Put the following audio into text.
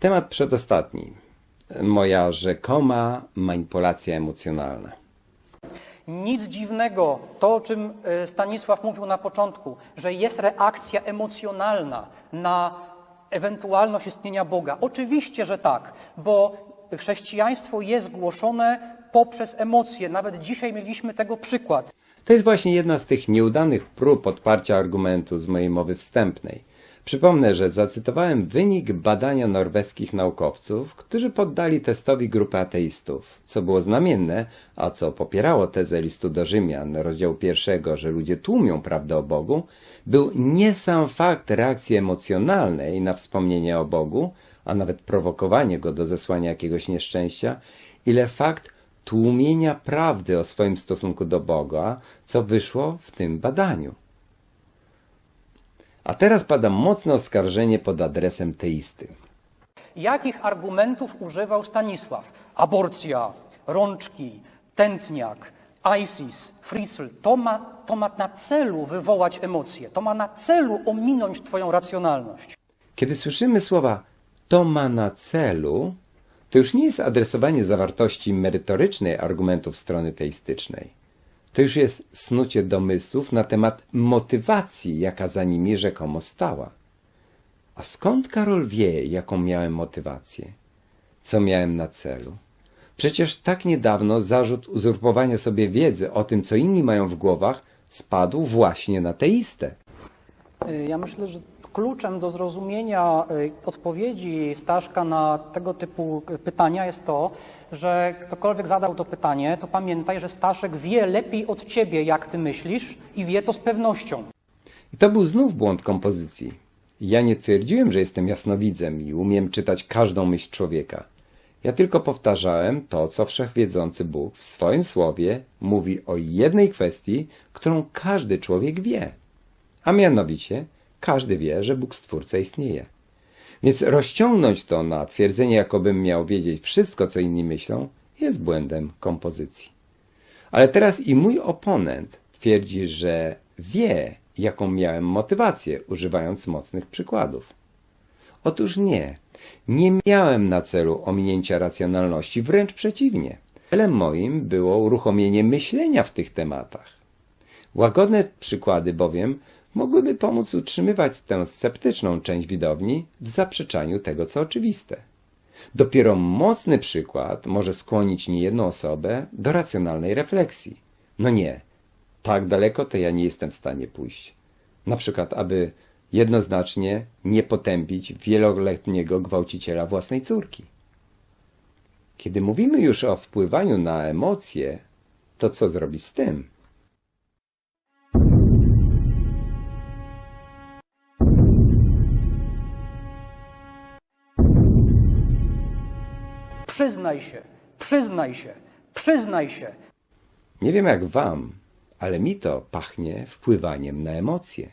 Temat przedostatni. Moja rzekoma manipulacja emocjonalna. Nic dziwnego, to o czym e, Stanisław mówił na początku, że jest reakcja emocjonalna na ewentualność istnienia Boga. Oczywiście, że tak, bo chrześcijaństwo jest głoszone poprzez emocje. Nawet dzisiaj mieliśmy tego przykład. To jest właśnie jedna z tych nieudanych prób podparcia argumentu z mojej mowy wstępnej. Przypomnę, że zacytowałem wynik badania norweskich naukowców, którzy poddali testowi grupę ateistów, co było znamienne, a co popierało tezę listu do Rzymian, rozdziału pierwszego, że ludzie tłumią prawdę o Bogu, był nie sam fakt reakcji emocjonalnej na wspomnienie o Bogu, a nawet prowokowanie go do zesłania jakiegoś nieszczęścia, ile fakt tłumienia prawdy o swoim stosunku do Boga, co wyszło w tym badaniu. A teraz pada mocne oskarżenie pod adresem teisty. Jakich argumentów używał Stanisław? Aborcja, rączki, tętniak, ISIS, Friesl. To ma, to ma na celu wywołać emocje. To ma na celu ominąć Twoją racjonalność. Kiedy słyszymy słowa to ma na celu, to już nie jest adresowanie zawartości merytorycznej argumentów strony teistycznej. To już jest snucie domysłów na temat motywacji, jaka za nimi rzekomo stała. A skąd Karol wie, jaką miałem motywację? Co miałem na celu? Przecież tak niedawno zarzut uzurpowania sobie wiedzy o tym, co inni mają w głowach, spadł właśnie na teistę. Y, Ja myślę, że kluczem do zrozumienia y, odpowiedzi Staszka na tego typu y, pytania jest to, że ktokolwiek zadał to pytanie, to pamiętaj, że Staszek wie lepiej od ciebie, jak ty myślisz i wie to z pewnością. I to był znów błąd kompozycji. Ja nie twierdziłem, że jestem jasnowidzem i umiem czytać każdą myśl człowieka. Ja tylko powtarzałem to, co wszechwiedzący Bóg w swoim słowie mówi o jednej kwestii, którą każdy człowiek wie. A mianowicie, każdy wie, że Bóg Stwórca istnieje. Więc rozciągnąć to na twierdzenie, jakobym miał wiedzieć wszystko, co inni myślą, jest błędem kompozycji. Ale teraz i mój oponent twierdzi, że wie, jaką miałem motywację, używając mocnych przykładów. Otóż nie, nie miałem na celu ominięcia racjonalności, wręcz przeciwnie. Celem moim było uruchomienie myślenia w tych tematach. Łagodne przykłady bowiem mogłyby pomóc utrzymywać tę sceptyczną część widowni w zaprzeczaniu tego, co oczywiste. Dopiero mocny przykład może skłonić niejedną osobę do racjonalnej refleksji. No nie, tak daleko to ja nie jestem w stanie pójść. Na przykład, aby jednoznacznie nie potępić wieloletniego gwałciciela własnej córki. Kiedy mówimy już o wpływaniu na emocje, to co zrobić z tym? Przyznaj się, przyznaj się, przyznaj się. Nie wiem jak wam, ale mi to pachnie wpływaniem na emocje.